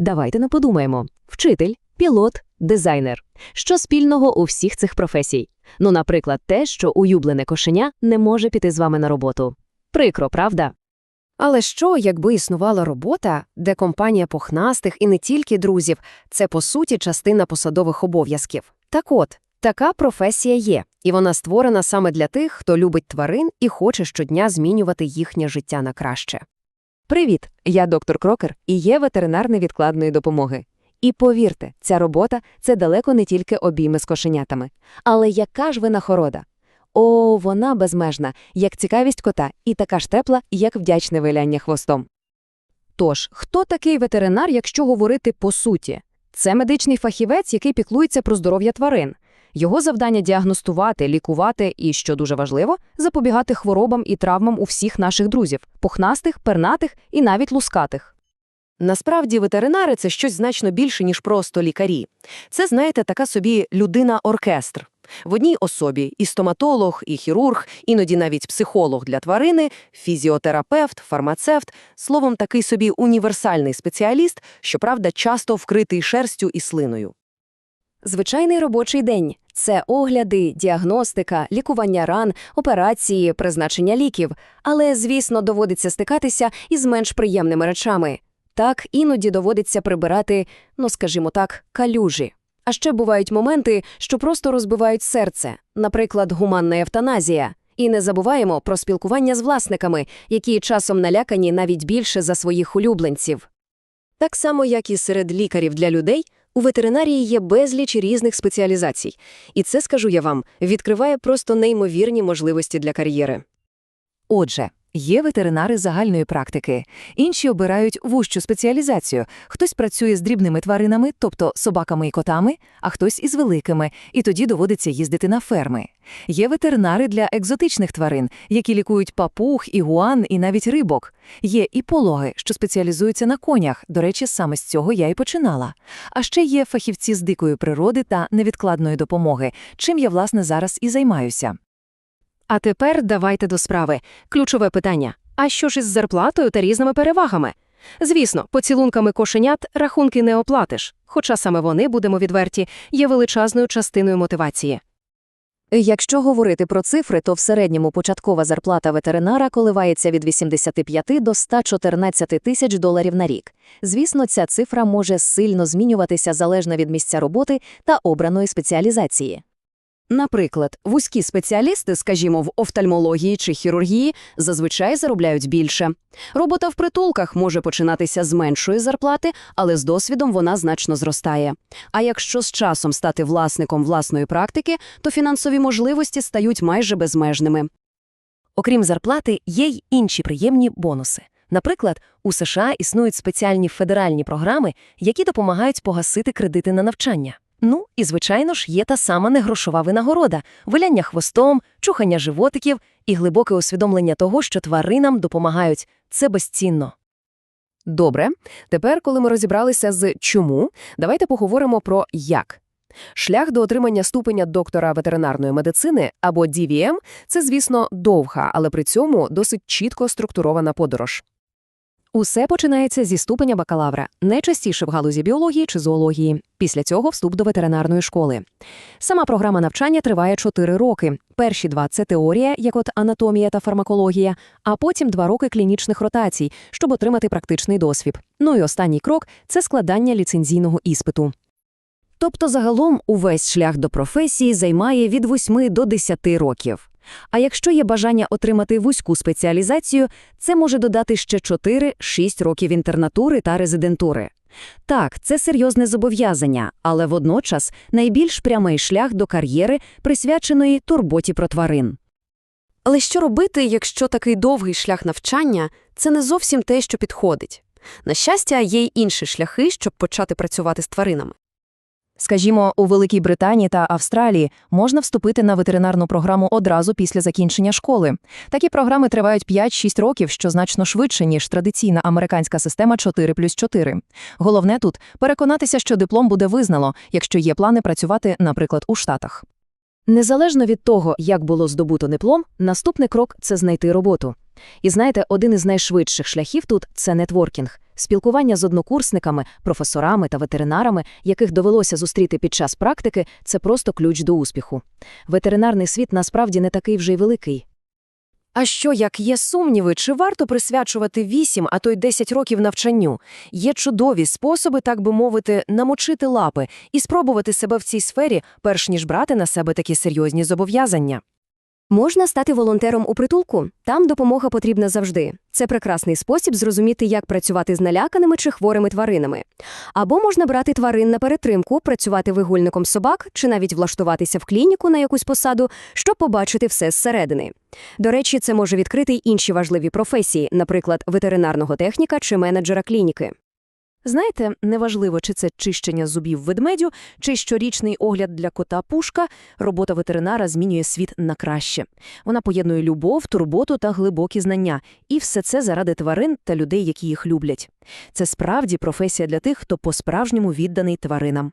Давайте не подумаємо. Вчитель, пілот, дизайнер. Що спільного у всіх цих професій? Ну, наприклад, те, що улюблене кошеня не може піти з вами на роботу. Прикро, правда? Але що, якби існувала робота, де компанія пухнастих і не тільки друзів, це по суті частина посадових обов'язків. Так от, така професія є, і вона створена саме для тих, хто любить тварин і хоче щодня змінювати їхнє життя на краще. Привіт! Я доктор Крокер і є ветеринар невідкладної допомоги. І повірте, ця робота це далеко не тільки обійми з кошенятами. Але яка ж винагорода? О, вона безмежна, як цікавість кота, і така ж тепла, як вдячне виляння хвостом. Тож, хто такий ветеринар, якщо говорити по суті? Це медичний фахівець, який піклується про здоров'я тварин. Його завдання діагностувати, лікувати і, що дуже важливо, запобігати хворобам і травмам у всіх наших друзів пухнастих, пернатих і навіть лускатих. Насправді ветеринари це щось значно більше, ніж просто лікарі. Це, знаєте, така собі людина-оркестр. В одній особі і стоматолог, і хірург, іноді навіть психолог для тварини, фізіотерапевт, фармацевт, словом, такий собі універсальний спеціаліст, щоправда, часто вкритий шерстю і слиною. Звичайний робочий день це огляди, діагностика, лікування ран, операції, призначення ліків. Але, звісно, доводиться стикатися із менш приємними речами. Так, іноді доводиться прибирати, ну скажімо так, калюжі. А ще бувають моменти, що просто розбивають серце, наприклад, гуманна евтаназія. І не забуваємо про спілкування з власниками, які часом налякані навіть більше за своїх улюбленців. Так само, як і серед лікарів для людей, у ветеринарії є безліч різних спеціалізацій. І це, скажу я вам, відкриває просто неймовірні можливості для кар'єри. Отже, є ветеринари загальної практики, інші обирають вужчу спеціалізацію. Хтось працює з дрібними тваринами, тобто собаками і котами, а хтось із великими, і тоді доводиться їздити на ферми. Є ветеринари для екзотичних тварин, які лікують папуг, ігуан і навіть рибок. Є і пологи, що спеціалізуються на конях. До речі, саме з цього я і починала. А ще є фахівці з дикої природи та невідкладної допомоги, чим я, власне, зараз і займаюся. А тепер давайте до справи. Ключове питання. А що ж із зарплатою та різними перевагами? Звісно, поцілунками кошенят рахунки не оплатиш, хоча саме вони, будемо відверті, є величезною частиною мотивації. Якщо говорити про цифри, то в середньому початкова зарплата ветеринара коливається від 85 до 114 тисяч доларів на рік. Звісно, ця цифра може сильно змінюватися залежно від місця роботи та обраної спеціалізації. Наприклад, вузькі спеціалісти, скажімо, в офтальмології чи хірургії, зазвичай заробляють більше. Робота в притулках може починатися з меншої зарплати, але з досвідом вона значно зростає. А якщо з часом стати власником власної практики, то фінансові можливості стають майже безмежними. Окрім зарплати, є й інші приємні бонуси. Наприклад, у США існують спеціальні федеральні програми, які допомагають погасити кредити на навчання. Ну і, звичайно ж, є та сама негрошова винагорода, виляння хвостом, чухання животиків і глибоке усвідомлення того, що тваринам допомагають. Це безцінно. Добре, тепер, коли ми розібралися з чому, давайте поговоримо про як. Шлях до отримання ступеня доктора ветеринарної медицини або DVM – це, звісно, довга, але при цьому досить чітко структурована подорож. Усе починається зі ступеня бакалавра, найчастіше в галузі біології чи зоології. Після цього вступ до ветеринарної школи. Сама програма навчання триває 4 роки. Перші два це теорія, як от анатомія та фармакологія, а потім два роки клінічних ротацій, щоб отримати практичний досвід. Ну і останній крок це складання ліцензійного іспиту. Тобто загалом увесь шлях до професії займає від 8 до 10 років. А якщо є бажання отримати вузьку спеціалізацію, це може додати ще 4-6 років інтернатури та резидентури. Так, це серйозне зобов'язання, але водночас найбільш прямий шлях до кар'єри, присвяченої турботі про тварин. Але що робити, якщо такий довгий шлях навчання це не зовсім те, що підходить? На щастя, є й інші шляхи, щоб почати працювати з тваринами. Скажімо, у Великій Британії та Австралії можна вступити на ветеринарну програму одразу після закінчення школи. Такі програми тривають 5-6 років, що значно швидше, ніж традиційна американська система 4 плюс 4. Головне тут переконатися, що диплом буде визнано, якщо є плани працювати, наприклад, у Штатах. Незалежно від того, як було здобуто диплом, наступний крок це знайти роботу. І знаєте, один із найшвидших шляхів тут це нетворкінг. Спілкування з однокурсниками, професорами та ветеринарами, яких довелося зустріти під час практики, це просто ключ до успіху. Ветеринарний світ насправді не такий вже й великий. А що, як є сумніви, чи варто присвячувати 8, а то й 10 років навчанню? Є чудові способи, так би мовити, намочити лапи і спробувати себе в цій сфері, перш ніж брати на себе такі серйозні зобов'язання. Можна стати волонтером у притулку. Там допомога потрібна завжди. Це прекрасний спосіб зрозуміти, як працювати з наляканими чи хворими тваринами. Або можна брати тварин на перетримку, працювати вигульником собак чи навіть влаштуватися в клініку на якусь посаду, щоб побачити все зсередини. До речі, це може відкрити й інші важливі професії, наприклад, ветеринарного техніка чи менеджера клініки. Знаєте, неважливо, чи це чищення зубів ведмедю, чи щорічний огляд для кота пушка, робота ветеринара змінює світ на краще. Вона поєднує любов, турботу та глибокі знання. І все це заради тварин та людей, які їх люблять. Це справді професія для тих, хто по-справжньому відданий тваринам.